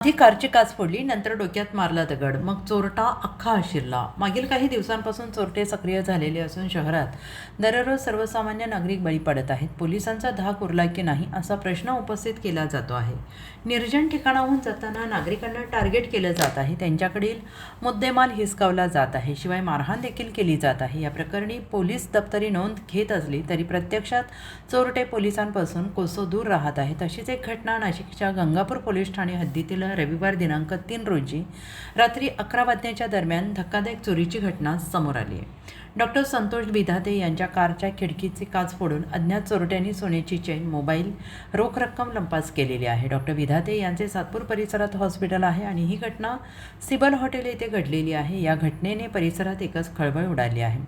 आधी कारची काच फोडली नंतर डोक्यात मारला दगड. मग चोरटा अख्खा शिरला. मागील काही दिवसांपासून चोरटे सक्रिय झालेले असून शहरात दररोज सर्वसामान्य नागरिक बळी पडत आहेत. पोलिसांचा धाक उरला की नाही असा प्रश्न उपस्थित केला जातो आहे. निर्जन ठिकाणाहून जाताना नागरिकांना टार्गेट केलं जात आहे. त्यांच्याकडील मुद्देमाल हिसकावला जात आहे. शिवाय मारहाण देखील केली जात आहे. या प्रकरणी पोलीस दप्तरी नोंद घेत असली तरी प्रत्यक्षात चोरटे पोलिसांपासून कोसो दूर राहत आहेत. अशीच एक घटना नाशिकच्या गंगापूर पोलीस ठाणे हद्दीतील रविवार दिनांक तीन रोजी रात्री अकरा वाजण्याच्या दरम्यान धक्कादायक चोरीची घटना समोर आली आहे. डॉक्टर संतोष बिधाते यांच्या कारच्या खिडकीचे काच फोडून अज्ञात चोरट्यांनी सोन्याची चेन मोबाईल रोख रक्कम लंपास केलेली आहे. डॉक्टर विधाते यांचे सातपूर परिसरात हॉस्पिटल आहे आणि ही घटना सिबल हॉटेल येथे घडलेली आहे. या घटनेने परिसरात एकच खळबळ उडाली आहे.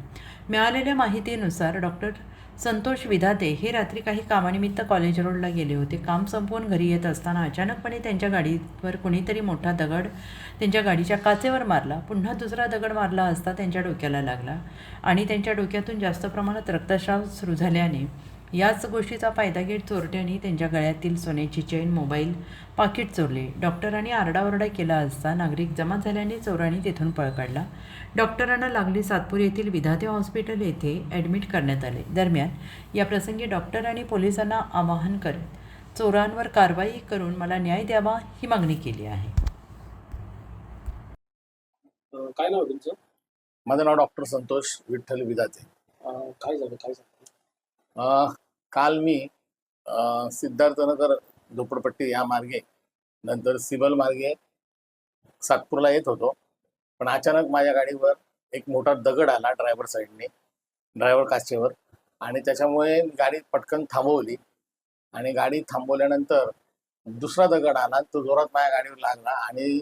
मिळालेल्या माहितीनुसार डॉक्टर संतोष विधाते हे रात्री काही कामानिमित्त कॉलेज रोडला गेले होते. काम संपवून घरी येत असताना अचानकपणे त्यांच्या गाडीवर कुणीतरी मोठा दगड त्यांच्या गाडीच्या काचेवर मारला. पुन्हा दुसरा दगड मारला असता त्यांच्या डोक्याला लागला आणि त्यांच्या डोक्यातून जास्त प्रमाणात रक्तस्राव सुरू झाल्याने याच गोष्टीचा फायदा घेत चोरट्यांनी त्यांच्या गळ्यातील सोन्याची चेन मोबाईल पाकिट चोरले. डॉक्टरांनी आरडाओरडा केला असता नागरिक जमा झाल्याने चोरांनी तेथून पळ काढला. डॉक्टरांना लागली सातपूर येथील विधाते हॉस्पिटल येथे ॲडमिट करण्यात आले. दरम्यान या प्रसंगी डॉक्टरांनी पोलिसांना आवाहन करत चोरांवर कारवाई करून मला न्याय द्यावा ही मागणी केली आहे. काय नाव तुमचं? माझं नाव डॉक्टर संतोष विठ्ठल विदाते अं, काय झालं? काय झालं? काल मी सिद्धार्थनगर झोपडपट्टी या मार्गे नंतर सिबल मार्गे सातपूरला येत होतो. पण अचानक माझ्या गाडीवर एक मोठा दगड आला ड्रायव्हर साईडने ड्रायव्हर काचेवर. आणि त्याच्यामुळे गाडी पटकन थांबवली. आणि गाडी थांबवल्यानंतर दुसरा दगड आला तो जोरात माझ्या गाडीवर लागला आणि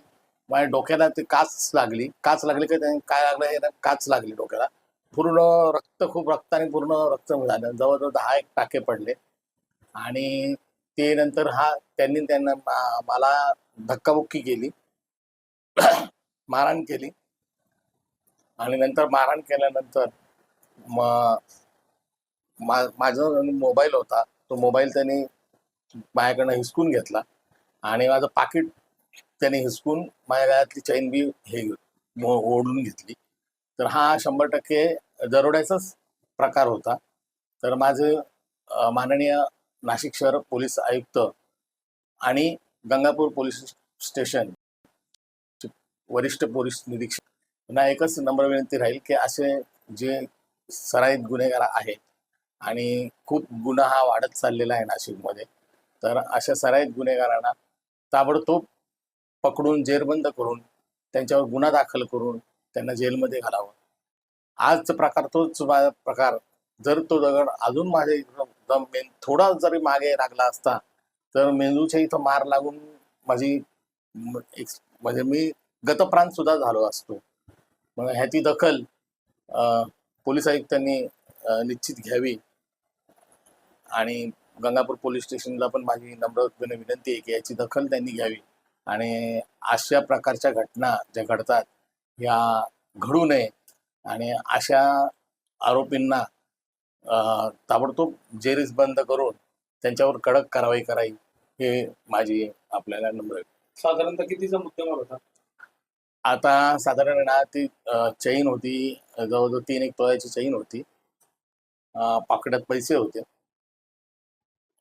माझ्या डोक्याला ते काच लागली. काच लागली का काय लागलं हे काच लागली डोक्याला. पूर्ण रक्त खूप रक्ताने पूर्ण रक्त झालं जवळजवळ दहा एक टाके पडले. आणि ते नंतर हा त्यांनी त्यांना मला धक्काबुक्की केली. मारहाण केली. आणि नंतर मारहाण केल्यानंतर माझा मोबाईल होता तो मोबाईल त्यांनी माझ्याकडनं हिसकून घेतला. आणि माझं पाकिट त्याने हिसकून माझ्या गळ्यातली चैन बी हे ओढून घेतली. तर हा शंभर टक्के दरोड्याचाच प्रकार होता. तर माझे माननीय नाशिक शहर पोलीस आयुक्त आणि गंगापूर पोलीस स्टेशन वरिष्ठ पोलीस निरीक्षक यांना एकच नम्र विनंती राहील की असे जे सराईत गुन्हेगार आहेत आणि खूप गुन्हा हा वाढत चाललेला आहे नाशिकमध्ये तर अशा सराईत गुन्हेगारांना ताबडतोब पकडून जेरबंद करून त्यांच्यावर गुन्हा दाखल करून त्यांना जेलमध्ये घालावं. आजचा प्रकार तोच प्रकार. जर तो दगड अजून माझ्या दम मेन थोडा जरी मागे लागला असता तर मेंदूच्या इथं मार लागून माझी म्हणजे मी गतप्रांत सुद्धा झालो असतो. मग ह्याची दखल अं, पोलीस आयुक्तांनी निश्चित घ्यावी. आणि गंगापूर पोलीस स्टेशनला पण माझी नम्रपणे विनंती आहे की याची दखल त्यांनी घ्यावी. आणि अशा प्रकारच्या घटना ज्या घडतात या घडू नये. आणि अशा आरोपींना ताबडतोब जेरीस बंद करून त्यांच्यावर कडक कारवाई करावी हे माझी आपल्याला नम्र साधारणतः कितीचा मुद्देमाल होता? आता साधारण ना ती चैन होती जवळजवळ तीन एक तोळ्याची चैन होती. पाकिटात पैसे होते.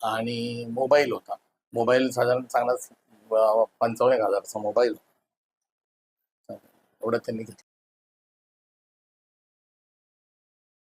आणि मोबाईल होता. मोबाईल साधारण चांगलाच पंचावन्न एक हजारचा मोबाईल एवढं त्यांनी घेतलं